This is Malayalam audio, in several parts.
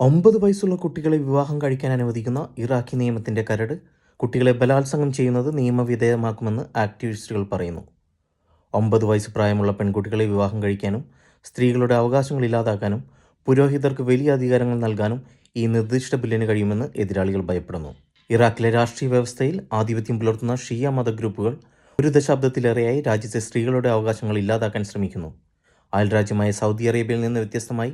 ഒമ്പത് വയസ്സുള്ള കുട്ടികളെ വിവാഹം കഴിക്കാൻ അനുവദിക്കുന്ന ഇറാഖി നിയമത്തിന്റെ കരട് കുട്ടികളെ ബലാത്സംഗം ചെയ്യുന്നത് നിയമവിധേയമാക്കുമെന്ന് ആക്ടിവിസ്റ്റുകൾ പറയുന്നു. ഒമ്പത് വയസ്സ് പ്രായമുള്ള പെൺകുട്ടികളെ വിവാഹം കഴിക്കാനും സ്ത്രീകളുടെ അവകാശങ്ങൾ ഇല്ലാതാക്കാനും പുരോഹിതർക്ക് വലിയ അധികാരങ്ങൾ നൽകാനും ഈ നിർദ്ദിഷ്ട ബില്ലിന് കഴിയുമെന്ന് എതിരാളികൾ ഭയപ്പെടുന്നു. ഇറാഖിലെ രാഷ്ട്രീയ വ്യവസ്ഥയിൽ ആധിപത്യം പുലർത്തുന്ന ഷിയ മത ഗ്രൂപ്പുകൾ ഒരു ദശാബ്ദത്തിലേറെയായി രാജ്യത്തെ സ്ത്രീകളുടെ അവകാശങ്ങൾ ഇല്ലാതാക്കാൻ ശ്രമിക്കുന്നു. അയൽരാജ്യമായ സൗദി അറേബ്യയിൽ നിന്ന് വ്യത്യസ്തമായി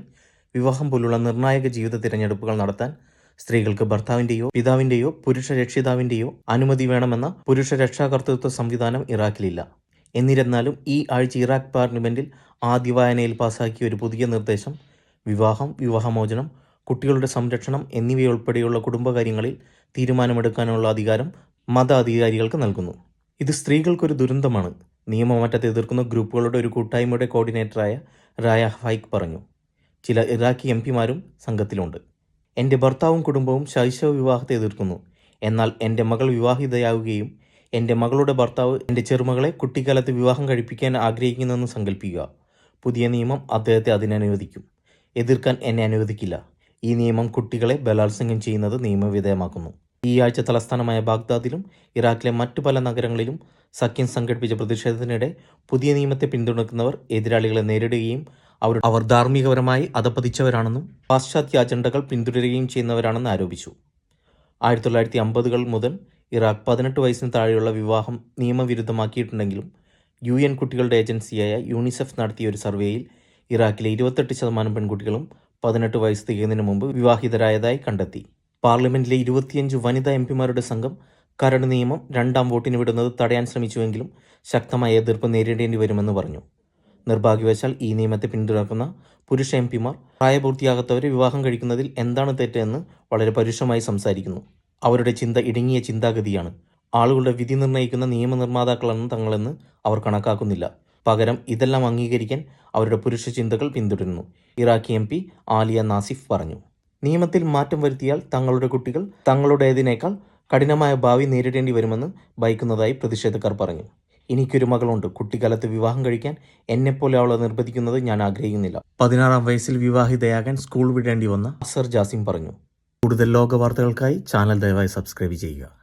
വിവാഹം പോലുള്ള നിർണായക ജീവിത തിരഞ്ഞെടുപ്പുകൾ നടത്താൻ സ്ത്രീകൾക്ക് ഭർത്താവിന്റെയോ പിതാവിന്റെയോ പുരുഷ രക്ഷിതാവിന്റെയോ അനുമതി വേണമെന്ന പുരുഷ രക്ഷാകർതൃത്വ സംവിധാനം ഇറാഖിലില്ല. എന്നിരുന്നാലും ഈ ആഴ്ച ഇറാഖ് പാർലമെന്റിൽ ആദ്യ വായനയിൽ പാസാക്കിയ ഒരു പുതിയ നിർദ്ദേശം വിവാഹം വിവാഹമോചനം കുട്ടികളുടെ സംരക്ഷണം എന്നിവയുൾപ്പെടെയുള്ള കുടുംബകാര്യങ്ങളിൽ തീരുമാനമെടുക്കാനുള്ള അധികാരം മതാധികാരികൾക്ക് നൽകുന്നു. ഇത് സ്ത്രീകൾക്കൊരു ദുരന്തമാണ് നിയമമാറ്റത്തെ എതിർക്കുന്ന ഗ്രൂപ്പുകളുടെ ഒരു കൂട്ടായ്മയുടെ കോർഡിനേറ്ററായ റായ ഫൈക്ക് പറഞ്ഞു. ചില ഇറാഖി എം പിമാരും സംഘത്തിലുണ്ട്. എന്റെ ഭർത്താവും കുടുംബവും ശൈശവ വിവാഹത്തെ എതിർക്കുന്നു. എന്നാൽ എന്റെ മകൾ വിവാഹിതയാവുകയും എന്റെ മകളുടെ ഭർത്താവ് എന്റെ ചെറുമകളെ കുട്ടിക്കാലത്ത് വിവാഹം കഴിപ്പിക്കാൻ ആഗ്രഹിക്കുന്നെന്ന് സങ്കല്പിക്കുക പുതിയ നിയമം അദ്ദേഹത്തെ അതിനനുവദിക്കും. എതിർക്കാൻ എന്നെ അനുവദിക്കില്ല. ഈ നിയമം കുട്ടികളെ ബലാത്സംഗം ചെയ്യുന്നത് നിയമവിധേയമാക്കുന്നു. ഈ ആഴ്ച തലസ്ഥാനമായ ബാഗ്ദാദിലും ഇറാഖിലെ മറ്റു പല നഗരങ്ങളിലും സഖ്യം സംഘടിപ്പിച്ച പ്രതിഷേധത്തിനിടെ പുതിയ നിയമത്തെ പിന്തുണക്കുന്നവർ എതിരാളികളെ നേരിടുകയും അവർ അവർ ധാർമ്മികപരമായി അധപ്പതിച്ചവരാണെന്നും പാശ്ചാത്യ അജണ്ടകൾ പിന്തുടരുകയും ചെയ്യുന്നവരാണെന്ന് ആരോപിച്ചു. ആയിരത്തി തൊള്ളായിരത്തി അമ്പതുകൾ മുതൽ ഇറാഖ് പതിനെട്ട് വയസ്സിന് താഴെയുള്ള വിവാഹം നിയമവിരുദ്ധമാക്കിയിട്ടുണ്ടെങ്കിലും യു എൻ കുട്ടികളുടെ ഏജൻസിയായ യൂണിസെഫ് നടത്തിയ ഒരു സർവേയിൽ ഇറാഖിലെ ഇരുപത്തെട്ട് ശതമാനം പെൺകുട്ടികളും പതിനെട്ട് വയസ്സ് തികയുന്നതിന് മുമ്പ് വിവാഹിതരായതായി കണ്ടെത്തി. പാർലമെന്റിലെ ഇരുപത്തിയഞ്ച് വനിതാ എം പിമാരുടെ സംഘം കരട് നിയമം രണ്ടാം വോട്ടിന് വിടുന്നത് തടയാൻ ശ്രമിച്ചുവെങ്കിലും ശക്തമായ എതിർപ്പ് നേരിടേണ്ടി വരുമെന്ന് പറഞ്ഞു. നിർഭാഗ്യവശാൽ ഈ നിയമത്തെ പിന്തുണക്കുന്ന പുരുഷ എം പിമാർ പ്രായപൂർത്തിയാകാത്തവരെ വിവാഹം കഴിക്കുന്നതിൽ എന്താണ് തെറ്റെന്ന് വളരെ പരുഷമായി സംസാരിക്കുന്നു. അവരുടെ ചിന്ത ഇടുങ്ങിയ ചിന്താഗതിയാണ്. ആളുകളുടെ വിധി നിർണയിക്കുന്ന നിയമനിർമ്മാതാക്കളാണ് തങ്ങളെന്ന് അവർ കണക്കാക്കുന്നില്ല. പകരം ഇതെല്ലാം അംഗീകരിക്കാൻ അവരുടെ പുരുഷ ചിന്തകൾ പിന്തുടരുന്നു Iraqi M P Aliya Nasif പറഞ്ഞു. നിയമത്തിൽ മാറ്റം വരുത്തിയാൽ തങ്ങളുടെ കുട്ടികൾ തങ്ങളുടേതിനേക്കാൾ കഠിനമായ ഭാവി നേരിടേണ്ടി വരുമെന്ന് ഭയക്കുന്നതായി പ്രതിഷേധക്കാർ പറഞ്ഞു. എനിക്കൊരു മകളുണ്ട്. കുട്ടിക്കാലത്ത് വിവാഹം കഴിക്കാൻ എന്നെപ്പോലെ അവളെ നിർബന്ധിക്കുന്നത് ഞാൻ ആഗ്രഹിക്കുന്നില്ല. പതിനാറാം വയസ്സിൽ വിവാഹിതയാകാൻ സ്കൂൾ വിടേണ്ടി വന്ന അസർ ജാസിം പറഞ്ഞു. കൂടുതൽ ലോക വാർത്തകൾക്കായി ചാനൽ ദയവായി സബ്സ്ക്രൈബ് ചെയ്യുക.